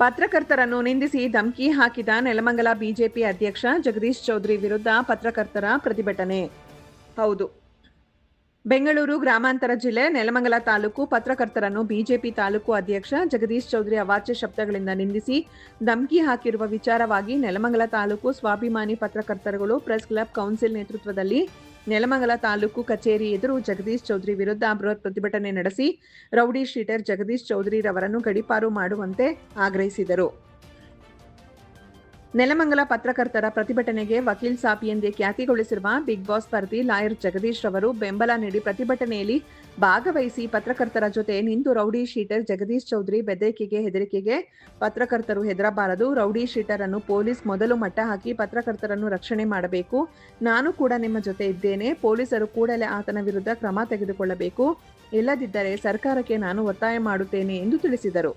ಪತ್ರಕರ್ತರನ್ನು ನಿಂದಿಸಿ ಧಮಕಿ ಹಾಕಿದ ನೆಲಮಂಗಲ ಬಿಜೆಪಿ ಅಧ್ಯಕ್ಷ ಜಗದೀಶ್ ಚೌಧರಿ ವಿರುದ್ಧ ಪತ್ರಕರ್ತರ ಪ್ರತಿಭಟನೆ. ಹೌದು. ಬೆಂಗಳೂರು ಗ್ರಾಮಾಂತರ ಜಿಲ್ಲೆ ನೆಲಮಂಗಲ ತಾಲೂಕು ಪತ್ರಕರ್ತರನ್ನು ಬಿಜೆಪಿ ತಾಲೂಕು ಅಧ್ಯಕ್ಷ ಜಗದೀಶ್ ಚೌಧರಿ ಅವಾಚ್ಯ ಶಬ್ದಗಳಿಂದ ನಿಂದಿಸಿ ಧಮಕಿ ಹಾಕಿರುವ ವಿಚಾರವಾಗಿ ನೆಲಮಂಗಲ ತಾಲೂಕು ಸ್ವಾಭಿಮಾನಿ ಪತ್ರಕರ್ತರುಗಳು ಪ್ರೆಸ್ ಕ್ಲಬ್ ಕೌನ್ಸಿಲ್ ನೇತೃತ್ವದಲ್ಲಿ ನೆಲಮಂಗಲ ತಾಲೂಕು ಕಚೇರಿ ಎದುರು ಜಗದೀಶ್ ಚೌಧರಿ ವಿರುದ್ಧ ಬೃಹತ್ ಪ್ರತಿಭಟನೆ ನಡೆಸಿ ರೌಡಿ ಶೀಟರ್ ಜಗದೀಶ್ ಚೌಧರಿ ರವರನ್ನು ಗಡಿಪಾರು ಮಾಡುವಂತೆ ಆಗ್ರಹಿಸಿದರು. ನೆಲಮಂಗಲ ಪತ್ರಕರ್ತರ ಪ್ರತಿಭಟನೆಗೆ ವಕೀಲ್ ಸಾಬ್ ಎಂದೇ ಖ್ಯಾತಿಗೊಳಿಸಿರುವ ಬಿಗ್ ಬಾಸ್ ಸ್ಪರ್ಧಿ ಲಾಯರ್ ಜಗದೀಶ್ ರವರು ಬೆಂಬಲ ನೀಡಿ ಪ್ರತಿಭಟನೆಯಲ್ಲಿ ಭಾಗವಹಿಸಿ ಪತ್ರಕರ್ತರ ಜೊತೆ ನಿಂತು ರೌಡಿ ಶೀಟರ್ ಜಗದೀಶ್ ಚೌಧರಿ ಬೆದರಿಕೆಗೆ ಹೆದರಿಕೆಗೆ ಪತ್ರಕರ್ತರು ಹೆದರಬಾರದು. ರೌಡಿ ಶೀಟರ್ ಅನ್ನು ಪೊಲೀಸ್ ಮೊದಲು ಮಟ್ಟ ಹಾಕಿ ಪತ್ರಕರ್ತರನ್ನು ರಕ್ಷಣೆ ಮಾಡಬೇಕು. ನಾನು ಕೂಡ ನಿಮ್ಮ ಜೊತೆ ಇದ್ದೇನೆ. ಪೊಲೀಸರು ಕೂಡಲೇ ಆತನ ವಿರುದ್ಧ ಕ್ರಮ ತೆಗೆದುಕೊಳ್ಳಬೇಕು. ಇಲ್ಲದಿದ್ದರೆ ಸರ್ಕಾರಕ್ಕೆ ನಾನು ಒತ್ತಾಯ ಮಾಡುತ್ತೇನೆ ಎಂದು ತಿಳಿಸಿದರು.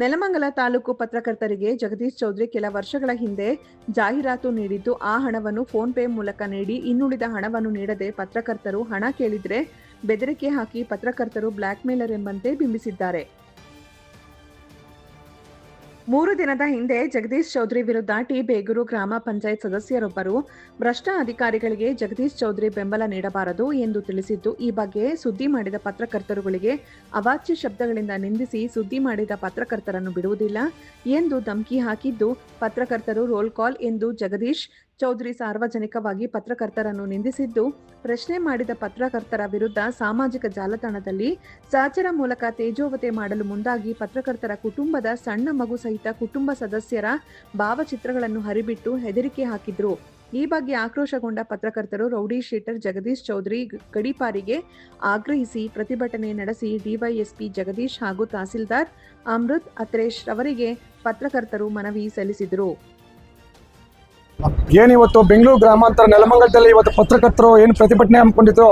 ನೆಲಮಂಗಲ ತಾಲೂಕು ಪತ್ರಕರ್ತರಿಗೆ ಜಗದೀಶ್ ಚೌಧರಿ ಕೆಲ ವರ್ಷಗಳ ಹಿಂದೆ ಜಾಹೀರಾತು ನೀಡಿದ್ದು, ಆ ಹಣವನ್ನು ಫೋನ್ ಪೇ ಮೂಲಕ ನೀಡಿ, ಇನ್ನುಳಿದ ಹಣವನ್ನು ನೀಡದೆ ಪತ್ರಕರ್ತರು ಹಣ ಕೇಳಿದ್ರೆ ಬೆದರಿಕೆ ಹಾಕಿ ಪತ್ರಕರ್ತರು ಬ್ಲ್ಯಾಕ್ ಮೇಲರ್ ಎಂಬಂತೆ ಬಿಂಬಿಸಿದ್ದಾರೆ. ಮೂರು ದಿನದ ಹಿಂದೆ ಜಗದೀಶ್ ಚೌಧರಿ ವಿರುದ್ಧ ಟಿ ಬೇಗೂರು ಗ್ರಾಮ ಪಂಚಾಯತ್ ಸದಸ್ಯರೊಬ್ಬರು ಭ್ರಷ್ಟ ಅಧಿಕಾರಿಗಳಿಗೆ ಜಗದೀಶ್ ಚೌಧರಿ ಬೆಂಬಲ ನೀಡಬಾರದು ಎಂದು ತಿಳಿಸಿದ್ದು, ಈ ಬಗ್ಗೆ ಸುದ್ದಿ ಮಾಡಿದ ಪತ್ರಕರ್ತರುಗಳಿಗೆ ಅವಾಚ್ಯ ಶಬ್ದಗಳಿಂದ ನಿಂದಿಸಿ ಸುದ್ದಿ ಮಾಡಿದ ಪತ್ರಕರ್ತರನ್ನು ಬಿಡುವುದಿಲ್ಲ ಎಂದು ಧಮಕಿ ಹಾಕಿದ್ದು, ಪತ್ರಕರ್ತರು ರೋಲ್ ಕಾಲ್ ಎಂದು ಜಗದೀಶ್ ಚೌಧರಿ ಸಾರ್ವಜನಿಕವಾಗಿ ಪತ್ರಕರ್ತರನ್ನು ನಿಂದಿಸಿದ್ದು, ಪ್ರಶ್ನೆ ಮಾಡಿದ ಪತ್ರಕರ್ತರ ವಿರುದ್ಧ ಸಾಮಾಜಿಕ ಜಾಲತಾಣದಲ್ಲಿ ಸಾಚರ ಮೂಲಕ ತೇಜೋವತೆ ಮಾಡಲು ಮುಂದಾಗಿ ಪತ್ರಕರ್ತರ ಕುಟುಂಬದ ಸಣ್ಣ ಮಗು ಸಹಿತ ಕುಟುಂಬ ಸದಸ್ಯರ ಭಾವಚಿತ್ರಗಳನ್ನು ಹರಿಬಿಟ್ಟು ಹೆದರಿಕೆ ಹಾಕಿದ್ರು. ಈ ಬಗ್ಗೆ ಆಕ್ರೋಶಗೊಂಡ ಪತ್ರಕರ್ತರು ರೌಡಿ ಶೀಟರ್ ಜಗದೀಶ್ ಚೌಧರಿ ಗಡಿಪಾರಿಗೆ ಆಗ್ರಹಿಸಿ ಪ್ರತಿಭಟನೆ ನಡೆಸಿ ಡಿವೈಎಸ್ಪಿ ಜಗದೀಶ್ ಹಾಗೂ ತಹಸೀಲ್ದಾರ್ ಅಮೃತ್ ಅತ್ರೇಶ್ ಅವರಿಗೆ ಪತ್ರಕರ್ತರು ಮನವಿ ಸಲ್ಲಿಸಿದರು. ಏನಿವತ್ತು ಬೆಂಗಳೂರು ಗ್ರಾಮಾಂತರ ನೆಲಮಂಗಲದಲ್ಲಿ ಇವತ್ತು ಪತ್ರಕರ್ತರು ಏನು ಪ್ರತಿಭಟನೆ ಹಮ್ಮಿಕೊಂಡಿದ್ರು?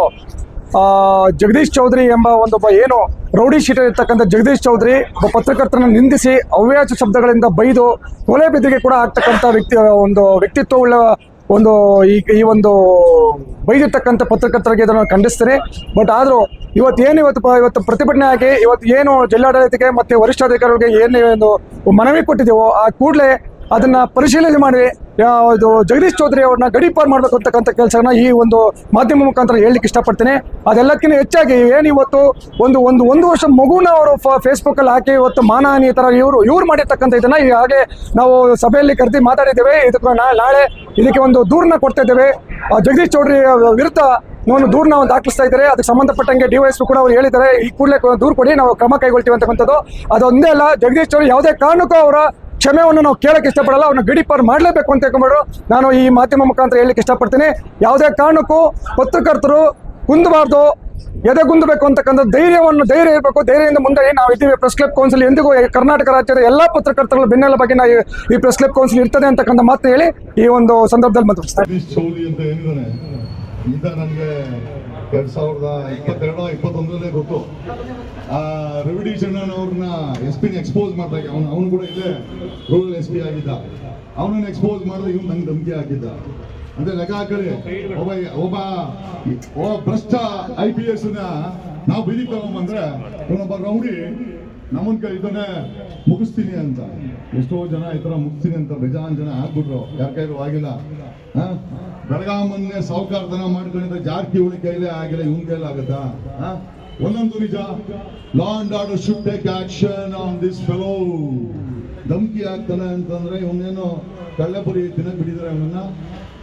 ಜಗದೀಶ್ ಚೌಧರಿ ಎಂಬ ಒಂದೊಬ್ಬ ಏನು ರೌಡಿ ಶೀಟರ್ ಇರ್ತಕ್ಕಂಥ ಜಗದೀಶ್ ಚೌಧರಿ ಒಬ್ಬ ಪತ್ರಕರ್ತನ ನಿಂದಿಸಿ ಅವ್ಯಾಚ ಶಬ್ದಗಳಿಂದ ಬೈದು ಕೊಲೆ ಬೆದರಿಕೆ ಕೂಡ ಆಗ್ತಕ್ಕಂಥ ವ್ಯಕ್ತಿ, ಒಂದು ವ್ಯಕ್ತಿತ್ವವುಳ್ಳ ಒಂದು ಈ ಈ ಒಂದು ಬೈದಿರ್ತಕ್ಕಂಥ ಪತ್ರಕರ್ತರಿಗೆ ಇದನ್ನು ಖಂಡಿಸ್ತೀನಿ ಬಟ್ ಆದರೂ ಇವತ್ತು ಏನು ಇವತ್ತು ಇವತ್ತು ಪ್ರತಿಭಟನೆ ಆಗಿ ಇವತ್ತು ಏನು ಜಿಲ್ಲಾಡಳಿತಕ್ಕೆ ಮತ್ತು ವರಿಷ್ಠಾಧಿಕಾರಿಗಳಿಗೆ ಏನು ಒಂದು ಮನವಿ ಕೊಟ್ಟಿದ್ದೇವೋ ಆ ಕೂಡಲೇ ಅದನ್ನ ಪರಿಶೀಲನೆ ಮಾಡಿ ಇದು ಜಗದೀಶ್ ಚೌಧರಿ ಅವ್ರನ್ನ ಗಡಿಪಾರು ಮಾಡಬೇಕು ಅಂತಕ್ಕಂಥ ಕೆಲಸನ ಈ ಒಂದು ಮಾಧ್ಯಮ ಮುಖಾಂತರ ಹೇಳಲಿಕ್ಕೆ ಇಷ್ಟಪಡ್ತೇನೆ. ಅದೆಲ್ಲಕ್ಕಿಂತ ಹೆಚ್ಚಾಗಿ ಏನು ಇವತ್ತು ಒಂದು ಒಂದು ಒಂದು ವರ್ಷ ಮಗುನ ಅವರು ಫೇಸ್ಬುಕ್ಕಲ್ಲಿ ಹಾಕಿ ಇವತ್ತು ಮಾನಹಾನಿ ಥರ ಇವರು, ಇವ್ರು ಮಾಡಿರ್ತಕ್ಕಂಥ ಇದನ್ನ ಈ ಹಾಗೆ ನಾವು ಸಭೆಯಲ್ಲಿ ಕರೆದಿ ಮಾತಾಡಿದ್ದೇವೆ. ಇದಕ್ಕೆ ನಾಳೆ ಇದಕ್ಕೆ ಒಂದು ದೂರನ್ನ ಕೊಡ್ತಾ ಇದ್ದೇವೆ. ಜಗದೀಶ್ ಚೌಧರಿ ವಿರುದ್ಧ ನಾವು ದೂರನ ದಾಖಲಿಸ್ತಾ ಇದ್ದಾರೆ. ಅದಕ್ಕೆ ಸಂಬಂಧಪಟ್ಟಂಗೆ ಡಿ ವೈಸ್ ಕೂಡ ಅವ್ರು ಹೇಳಿದ್ದಾರೆ. ಈ ಕೂಡಲೇ ದೂರು ಕೊಡಿ, ನಾವು ಕ್ರಮ ಕೈಗೊಳ್ತೀವಿ ಅಂತಕ್ಕಂಥದ್ದು. ಅದೊಂದೇ ಅಲ್ಲ, ಜಗದೀಶ್ ಚೌಧರಿ ಯಾವುದೇ ಕಾರಣಕ್ಕೂ ಅವರ ಕ್ಷಮೆಯನ್ನು ನಾವು ಕೇಳಕ್ಕೆ ಇಷ್ಟಪಡಲ್ಲ ಅವ್ರನ್ನ ಗಡಿಪಾರು ಮಾಡಲೇಬೇಕು ಅಂತ ತಿಳ್ಕೊಂಬಿಡು ನಾನು ಈ ಮಾಧ್ಯಮ ಮುಖಾಂತರ ಹೇಳಲಿಕ್ಕೆ ಇಷ್ಟಪಡ್ತೀನಿ. ಯಾವುದೇ ಕಾರಣಕ್ಕೂ ಪತ್ರಕರ್ತರು ಕುಂದಬಾರ್ದು. ಎದೆ ಗುಂದಬೇಕು ಅಂತಕ್ಕಂಥ ಧೈರ್ಯವನ್ನು, ಧೈರ್ಯ ಇರಬೇಕು. ಧೈರ್ಯದಿಂದ ಮುಂದೆ ನಾವು ಇದ್ದೀವಿ. ಪ್ರೆಸ್ ಕ್ಲಬ್ ಕೌನ್ಸಿಲ್ ಎಂದಿಗೂ ಕರ್ನಾಟಕ ರಾಜ್ಯದ ಎಲ್ಲ ಪತ್ರಕರ್ತರುಗಳ ಬೆನ್ನೆಲ್ಲ ಬಗ್ಗೆ ನಾವು ಈ ಪ್ರೆಸ್ ಕ್ಲಬ್ ಕೌನ್ಸಿಲ್ ಇರ್ತದೆ ಅಂತಕ್ಕಂಥ ಮಾತು ಹೇಳಿ ಈ ಒಂದು ಸಂದರ್ಭದಲ್ಲಿ ಮಾತಾಡ್ತಾರೆ ಸಾವಿರದ ಇಪ್ಪತ್ತೆರಡು ಇಪ್ಪತ್ತೊಂದರಲ್ಲೇ ಗೊತ್ತು. ಆ, ರವಿಡಿ ಅವ್ರನ್ನ ಎಸ್ ಪಿನ ಎಕ್ಸ್ಪೋಸ್ ಮಾಡ್ದಾಗ ಅವನು ಅವನು ಕೂಡ ಇಲ್ಲೇ ರೂರಲ್ ಎಸ್ ಪಿ ಆಗಿದ್ದ. ಅವನನ್ನ ಎಕ್ಸ್ಪೋಸ್ ಮಾಡಿದ್ರೆ ಇವ್ನು ನಂಗೆ ಧಮಕಿ ಆಗಿದ್ದ ಅಂದ್ರೆ ಲೆಕ್ಕ ಹಾಕಳಿ, ಒಬ್ಬ ಒಬ್ಬ ಒಬ್ಬ ಭ್ರಷ್ಟ ಐ ಪಿ ಎಸ್ನ ನಾವು ಅಂದ್ರೆ ತಗೊಂಬಂದ್ರೆ ಇವನೊಬ್ಬ ರೌಡಿ ನಮ್ಮನ್ ಕೈ ಇದನ್ನೇ ಮುಗಿಸ್ತೀನಿ ಅಂತ. ಎಷ್ಟೋ ಜನ ಈ ತರ ಮುಗಿಸ್ತೀನಿ ಅಂತ ಬೇಜಾನ್ ಜನ ಆಗ್ಬಿಟ್ರು. ಯಾರ ಕೈಲೂ ಆಗಿಲ್ಲ? ಬೆಳಗಾಮನ್ನೇ ಸಾವುಕಾರತನ ಮಾಡ್ಕೊಂಡಿದ್ರೆ ಜಾರಕಿಹೊಳಿ ಕೈಲೇ ಆಗಿಲ್ಲ, ಇವನ್ ಕೈಲೇ ಆಗುತ್ತಾ ಆ? ಒಂದೊಂದು ನಿಜ. Law and order should take action on this fellow ಧಮಕಿ ಆಗ್ತಾನೆ ಅಂತಂದ್ರೆ ಇವನೇನು ಕಳ್ಳಪುರಿ ತಿನ್ನಕ್ ಬಿಟ್ಟಿದ್ರೆ ಅವನನ್ನ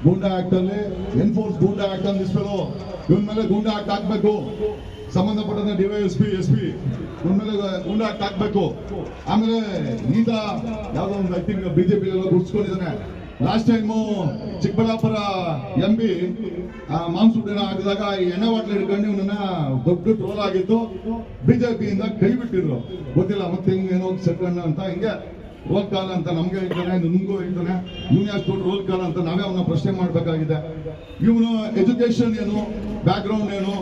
ಗೂಂಡಾ ಆಕ್ಟ್ ಅಲ್ಲಿ enforce goonda act on this fellow ಇವನ್ ಮೇಲೆ ಗೂಂಡಾ ಆಕ್ಟ್ ಹಾಕ್ಬೇಕು. ಸಂಬಂಧಪಟ್ಟಂತೆ ಡಿವೈಎಸ್ಪಿ ಎಸ್ ಪಿ ಇವನ್ ಮೇಲೆ ಗೂಂಡಾ ಆಕ್ಟ್ ಹಾಕ್ಬೇಕು. ಆಮೇಲೆ ಈತ ಯಾವ್ದೋ ಒಂದು ಐ ತಿಂಗ್ ಬಿಜೆಪಿ ಎಲ್ಲ ಗುರ್ಸ್ಕೊಂಡಿದ್ದಾನೆ. Last time Chikkaballapura M P ದಿನ ಹಾಕಿದಾಗ ಈ ಎಣ್ಣೆ ಬಾಟ್ಲ್ ಹಿಡ್ಕೊಂಡು ಇವನನ್ನ ದೊಡ್ಡ ಟ್ರೋಲ್ ಆಗಿತ್ತು ಬಿಜೆಪಿಯಿಂದ ಕೈ ಬಿಟ್ಟಿದ್ರು. ಗೊತ್ತಿಲ್ಲ, ಮತ್ತೆ ಹಿಂಗೆ ಏನೋ ಸೆಟ್ಕಂಡ ಅಂತ. ಹಿಂಗೆ ರೋಲ್ ಕಾಲ್ ಅಂತ ನಮ್ಗೆ ಹೇಳ್ತಾನೆ ನಿಮ್ಗೂ ಹೇಳ್ತಾನೆ. ಇವ್ನು ಯಾಕೆ ರೋಲ್ ಕಾಲ್ ಅಂತ ನಾವೇ ಅವನ ಪ್ರಶ್ನೆ ಮಾಡ್ಬೇಕಾಗಿದೆ. ಇವನು ಎಜುಕೇಶನ್ ಏನು ಬ್ಯಾಕ್ ಗ್ರೌಂಡ್ ಏನು,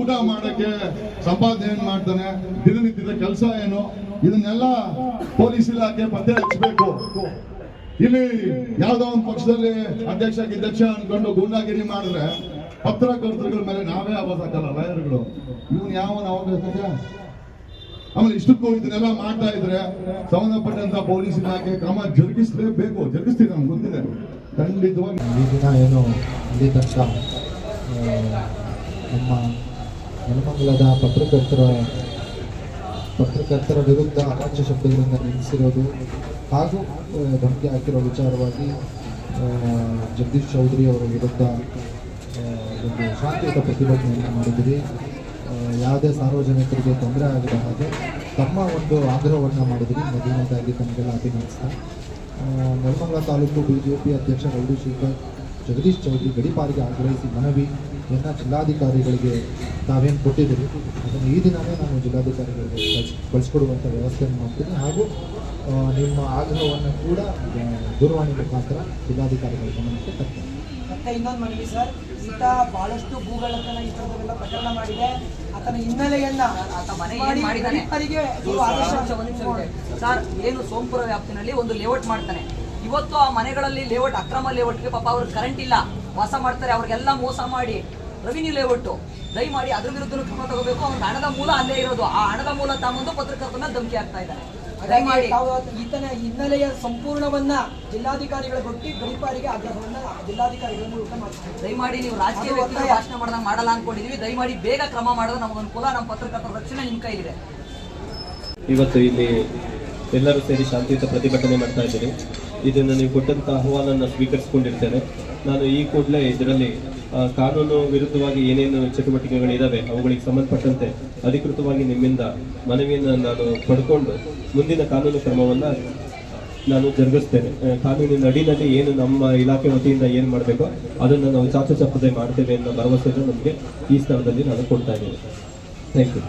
ಊಟ ಮಾಡಕ್ಕೆ ಸಂಪಾದನೆ ಏನು ಮಾಡ್ತಾನೆ, ದಿನನಿತ್ಯದ ಕೆಲಸ ಏನು, ಇದನ್ನೆಲ್ಲ ಪೊಲೀಸ್ ಇಲಾಖೆ ಪತ್ತೆ ಹಚ್ಚಬೇಕು ಇಲ್ಲಿ ಯಾವ್ದೋ ಒಂದು ಪಕ್ಷದಲ್ಲಿ ಅಧ್ಯಕ್ಷ ಗಿಧ್ಯಕ್ಷ ಅನ್ಕೊಂಡು ಗೂಂಡಾಗಿರಿ ಮಾಡಿದ್ರೆ ಪತ್ರಕರ್ತರುಗಳ ಮೇಲೆ ನಾವೇ ಆವಾಸ ಹಾಕಲ್ಲ, ಲಾಯರ್ಗಳು. ಇವನ್ ಯಾವ ಅವಕಾಶ ಆಮೇಲೆ ಇಷ್ಟಕ್ಕೂ ಇದನ್ನೆಲ್ಲ ಮಾಡ್ತಾ ಇದ್ರೆ ಸಂಬಂಧಪಟ್ಟಂತ ಪೊಲೀಸ್ ಇಲಾಖೆ ಕ್ರಮ ಜರುಗಿಸಲೇಬೇಕು. ಜರುಗಿಸ್ತೀವಿ ನಮ್ಗೆ ಗೊತ್ತಿದೆ. ಖಂಡಿತವಾಗಿ. ದಿನ ಏನು ಇಲ್ಲಿ ತನಕ ನಮ್ಮ ನೆಲಮಂಗಲದ ಪತ್ರಕರ್ತರ ಪತ್ರಕರ್ತರ ವಿರುದ್ಧ ಅರಾಜ್ಯ ಶಬ್ದಗಳಿಂದ ನಿಲ್ಲಿಸಿರೋದು ಹಾಗೂ ಧಮಕಿ ಹಾಕಿರೋ ವಿಚಾರವಾಗಿ ಜಗದೀಶ್ ಚೌಧರಿ ಅವರ ವಿರುದ್ಧ ಒಂದು ಶಾಂತಿಯುತ ಪ್ರತಿಭಟನೆಯನ್ನು ಮಾಡಿದಿರಿ ಆ, ಯಾವುದೇ ಸಾರ್ವಜನಿಕರಿಗೆ ತೊಂದರೆ ಆಗದ ಹಾಗೆ ತಮ್ಮ ಒಂದು ಆಗ್ರಹವನ್ನು ಮಾಡಿದಿರಿ ಮೊದಲನೇದಾಗಿ ತಮಗೆಲ್ಲ ಅಭಿನಂದಿಸ್ತಾ ತಾಲೂಕು ನೆಲಮಂಗಲ ತಾಲೂಕು ಪಿ ಅಧ್ಯಕ್ಷ ರೌಡಿ ಶೇಖರ್ ಜಗದೀಶ್ ಚೌಧರಿ ಗಡಿಪಾರಿಗೆ ಆಗ್ರಹಿಸಿ ಮನವಿಯನ್ನು ಜಿಲ್ಲಾಧಿಕಾರಿಗಳಿಗೆ ತಾವೇನು ಕೊಟ್ಟಿದ್ದೀರಿ ಅದನ್ನು ಈ ದಿನವೇ ನಾನು ಜಿಲ್ಲಾಧಿಕಾರಿಗಳಿಗೆ ಕಳ್ಸಿ ಕಳಿಸ್ಕೊಡುವಂಥ ವ್ಯವಸ್ಥೆಯನ್ನು ಮಾಡ್ತೀನಿ. ಹಾಗೂ ನಿಮ್ಮ ಆಗ್ರಹವನ್ನು ಕೂಡ ದೂರವಾಣಿ ಮುಖಾಂತರ ಜಿಲ್ಲಾಧಿಕಾರಿಗಳ ಗಮನಕ್ಕೆ ತರ್ತೀನಿ. ಮತ್ತೆ ಇನ್ನೊಂದು ಮನವಿ ಸರ್. ಈತ ಬಹಳಷ್ಟು ಭೂಗಳನ್ನ ಈ ಥರದವೆಲ್ಲ ಪ್ರಕರಣ ಮಾಡಿದೆ. ಆತನ ಹಿನ್ನೆಲೆಯನ್ನ ಆತ ಮನೆಗೆ. ಸರ್ ಏನು ಸೋಂಪುರ ವ್ಯಾಪ್ತಿನಲ್ಲಿ ಒಂದು ಲೇಔಟ್ ಮಾಡ್ತಾನೆ. ಇವತ್ತು ಆ ಮನೆಗಳಲ್ಲಿ ಲೇಔಟ್ ಅಕ್ರಮ ಲೇಔಟ್ಗೆ ಪಾಪ ಅವ್ರಿಗೆ ಕರೆಂಟ್ ಇಲ್ಲ. ವಾಸ ಮಾಡ್ತಾರೆ ಅವ್ರಿಗೆಲ್ಲ ಮೋಸ ಮಾಡಿ. ರೆವಿನ್ಯೂ ಲೇಔಟ್ ದಯಮಾಡಿ ಅದ್ರ ವಿರುದ್ಧ ಕ್ರಮ ತಗೋಬೇಕು. ಅವ್ರ ಹಣದ ಮೂಲ ಅಲ್ಲೇ ಇರೋದು. ಆ ಹಣದ ಮೂಲ ತಗೊಂಡು ಪತ್ರಕರ್ತನ ಧಮಕಿ ಆಗ್ತಾ ಇದ್ದಾರೆ. ದಯಮಾಡಿ. ಈತನ ಹಿನ್ನೆಲೆಯ ಸಂಪೂರ್ಣವನ್ನ ಜಿಲ್ಲಾಧಿಕಾರಿಗಳ ಕೊಟ್ಟು ಗಡಿಪಾರಿಗೆ ಆಗ್ರಹವನ್ನ ಜಿಲ್ಲಾಧಿಕಾರಿಗಳ ಮೂಲಕ ಮಾಡ್ತಾರೆ ದಯಮಾಡಿ ನೀವು ರಾಜಕೀಯ ವ್ಯಕ್ತಿಗಳ. ಭಾಷಣ ಮಾಡೋದ ಮಾಡಲ್ಲ ಅನ್ಕೊಂಡಿದೀವಿ. ದಯಮಾಡಿ ಬೇಗ ಕ್ರಮ ಮಾಡೋದು ನಮಗೊಂದು ಅನುಕೂಲ. ನಮ್ಮ ಪತ್ರಕರ್ತರ ರಕ್ಷಣೆ ನಿಮ್ಮ ಕೈಲಿದೆ. ಇವತ್ತು ಇಲ್ಲಿ ಎಲ್ಲರೂ ಸೇರಿ ಶಾಂತಿಯುತ ಪ್ರತಿಭಟನೆ ಮಾಡ್ತಾ ಇದ್ದೀರಿ. ಇದನ್ನು ನೀವು ಕೊಟ್ಟಂತ ಅಹವಾಲನ್ನು ಸ್ವೀಕರಿಸಿಕೊಂಡಿರ್ತೇನೆ. ನಾನು ಈ ಕೂಡಲೇ ಇದರಲ್ಲಿ ಕಾನೂನು ವಿರುದ್ಧವಾಗಿ ಏನೇನು ಚಟುವಟಿಕೆಗಳಿದ್ದಾವೆ ಅವುಗಳಿಗೆ ಸಂಬಂಧಪಟ್ಟಂತೆ ಅಧಿಕೃತವಾಗಿ ನಿಮ್ಮಿಂದ ಮನವಿಯನ್ನು ನಾನು ಪಡ್ಕೊಂಡು ಮುಂದಿನ ಕಾನೂನು ಕ್ರಮವನ್ನು ನಾನು ಜರುಗಿಸ್ತೇನೆ. ಕಾನೂನಿನ ಅಡಿನಲ್ಲಿ ಏನು ನಮ್ಮ ಇಲಾಖೆ ವತಿಯಿಂದ ಏನು ಮಾಡಬೇಕೋ ಅದನ್ನು ನಾವು ಚಾಚು ಚಪ್ಪದೆ ಮಾಡ್ತೇವೆ ಅನ್ನೋ ಭರವಸೆಯನ್ನು ನಮಗೆ ಈ ಸ್ಥಳದಲ್ಲಿ ನಾನು ಕೊಡ್ತಾ ಇದ್ದೀನಿ. Thank you